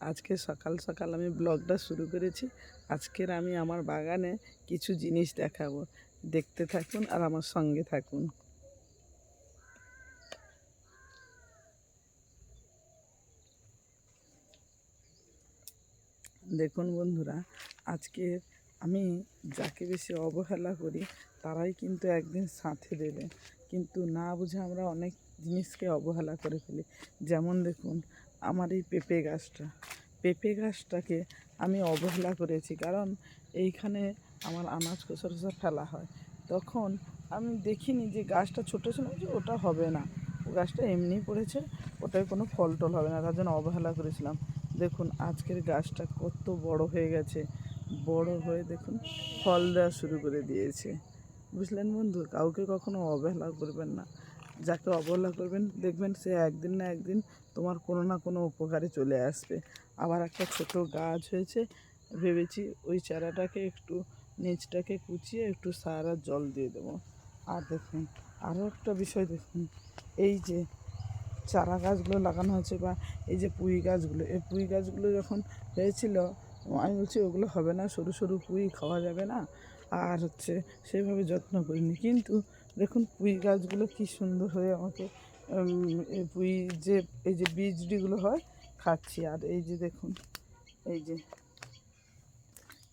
আজকে সকাল সকাল আমি ব্লগটা শুরু করেছি। আজকের আমি আমার বাগানে কিছু জিনিস দেখাবো। দেখতে থাকুন আর আমার সঙ্গে থাকুন। দেখুন বন্ধুরা, আজকে আমি যাকে বেশি অবহেলা করি, তারাই কিন্তু একদিন সাথে দেবে। কিন্তু না বুঝে আমরা অনেক জিনিসকে অবহেলা করে ফেলি। যেমন দেখুন আমার এই পেঁপে গাছটা। পেঁপে গাছটাকে আমি অবহেলা করেছি, কারণ এইখানে আমার আনাজ খোসা টোসা ফেলা হয়। তখন আমি দেখিনি যে গাছটা ছোটো ছিল যে ওটা হবে না। ও গাছটা এমনি পড়েছে ওটায় কোনো ফল টল হবে না, তার জন্য অবহেলা করেছিলাম। দেখুন, আজকের গাছটা কত বড় হয়ে গেছে। বড় হয়ে দেখুন, ফল দেওয়া শুরু করে দিয়েছে। বুঝলেন বন্ধু, কাউকে কখনো অবহেলা করবেন না। যাকে অবহেলা করবেন, দেখবেন সে একদিন না একদিন তোমার কোনো না কোনো উপকারে চলে আসবে। আবার একটা ছোট গাছ হয়েছে, ভেবেছি ওই চারাটাকে একটু নিচটাকে কুচিয়ে একটু সার আর জল দিয়ে দেবো। আর দেখুন, আরও একটা বিষয় দেখুন, এই যে চারা গাছগুলো লাগানো হয়েছে বা এই যে পুঁই গাছগুলো, এই পুঁই গাছগুলো যখন হয়েছিল, আমি বলছি ওগুলো হবে না, সরু সরু পুঁই খাওয়া যাবে না। আর হচ্ছে সেইভাবে যত্ন করিনি। কিন্তু দেখুন পুঁই গাছগুলো কি সুন্দর হয়ে আমাকে পুঁই যে, এই যে বীজগুলো হয়, খাচ্ছি। আর এই যে দেখুন, এই যে,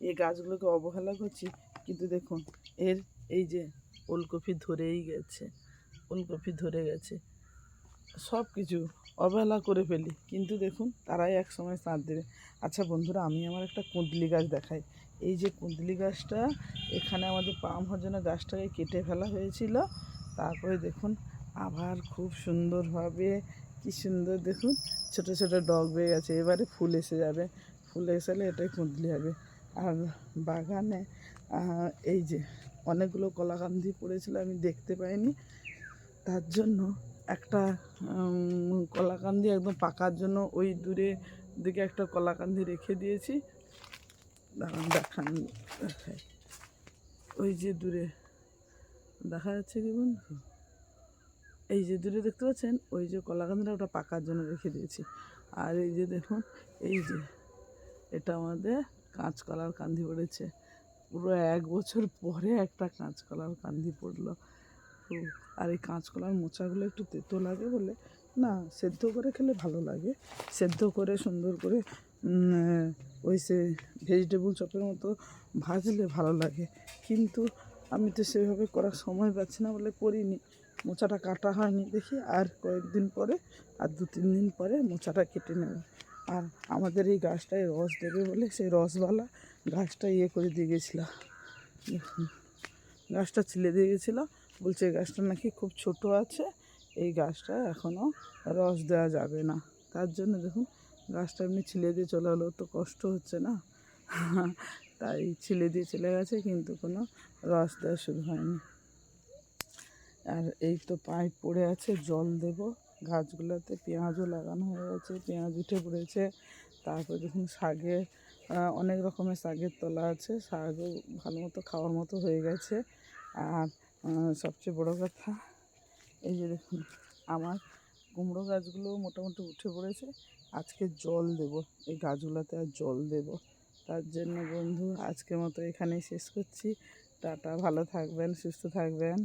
এই গাছগুলোকে অবহেলা করছি, কিন্তু দেখুন, এর এই যে ওলকপি ধরেই গেছে, ওলকপি ধরে গেছে। সব কিছু অবহেলা করে ফেলি, কিন্তু দেখুন, তারাই এক সময় সাথ দেবে। আচ্ছা বন্ধুরা, আমি আমার একটা কুঁদলি গাছ দেখাই। এই যে কুঁদলি গাছটা, এখানে আমাদের পাম হওয়ার জন্য গাছটাকে কেটে ফেলা হয়েছিল। তারপরে দেখুন, আবার খুব সুন্দরভাবে, কি সুন্দর দেখুন, ছোট ছোট ডগ বেয়ে গেছে। এবারে ফুল এসে যাবে। ফুল এসে এটাই কুঁদলি হবে। আর বাগানে এই যে অনেকগুলো কলাকান্দি পড়েছিল, আমি দেখতে পাইনি। তার জন্য একটা কলাকান্দি একদম পাকার জন্য ওই দূরে দিকে একটা কলাকান্দি রেখে দিয়েছি। দাঁড়ান, দেখান। দেখাই ওই যে দূরে দেখা যাচ্ছে কি বন্ধু? এই যে দূরে দেখতে পাচ্ছেন, ওই যে কলাকান্দিটা ওটা পাকার জন্য রেখে দিয়েছি। আর এই যে দেখুন, এই যে এটা আমাদের কাঁচকলার কান্দি পড়েছে। পুরো এক বছর পরে একটা কাঁচকলার কান্দি পড়ল। আর এই কাঁচকলার মোচাগুলো একটু তেতো লাগে বলে, না, সেদ্ধ করে খেলে ভালো লাগে। সেদ্ধ করে সুন্দর করে ওই সে ভেজিটেবল চপের মতো ভাজলে ভালো লাগে। কিন্তু আমি তো সেভাবে করার সময় পাচ্ছি না বলে করিনি। মোচাটা কাটা হয়নি দেখি আর কয়েকদিন পরে আর দু তিন দিন পরে মোচাটা কেটে নেব। আর আমাদের এই গাছটায় রস দেবে বলে সেই রসওয়ালা গাছটা ইয়ে করে দিয়ে দেখুন গাছটা ছিলে দিয়ে গেছিল। বলছে গাছটা নাকি খুব ছোট আছে। এই গাছটা এখনও রস দেওয়া যাবে না। তার জন্য দেখুন গাছটা এমনি ছিলে দিয়ে চলে হলো তো কষ্ট হচ্ছে না? তাই ছিলে দিয়ে চলে গেছে, কিন্তু কোনো রস দেওয়া শুরু হয়নি। আর এই তো পাইপ পড়ে আছে, জল দেব। গাছগুলোতে পেঁয়াজও লাগানো হয়ে গেছে, পেঁয়াজ উঠে পড়েছে। তারপর দেখুন শাকের অনেক রকমের শাকের তলা আছে শাকও ভালো মতো খাওয়ার মতো হয়ে গেছে। আর সবচেয়ে বড় কথা, এই যে দেখুন, আমার কুমড়ো গাছগুলো মোটামুটি উঠে পড়েছে। আজকে জল দেব, এই গাছগুলোতে আর জল দেব। তার জন্য বন্ধু আজকে মতো এখানেই শেষ করছি। টাটা, ভালো থাকবেন, সুস্থ থাকবেন।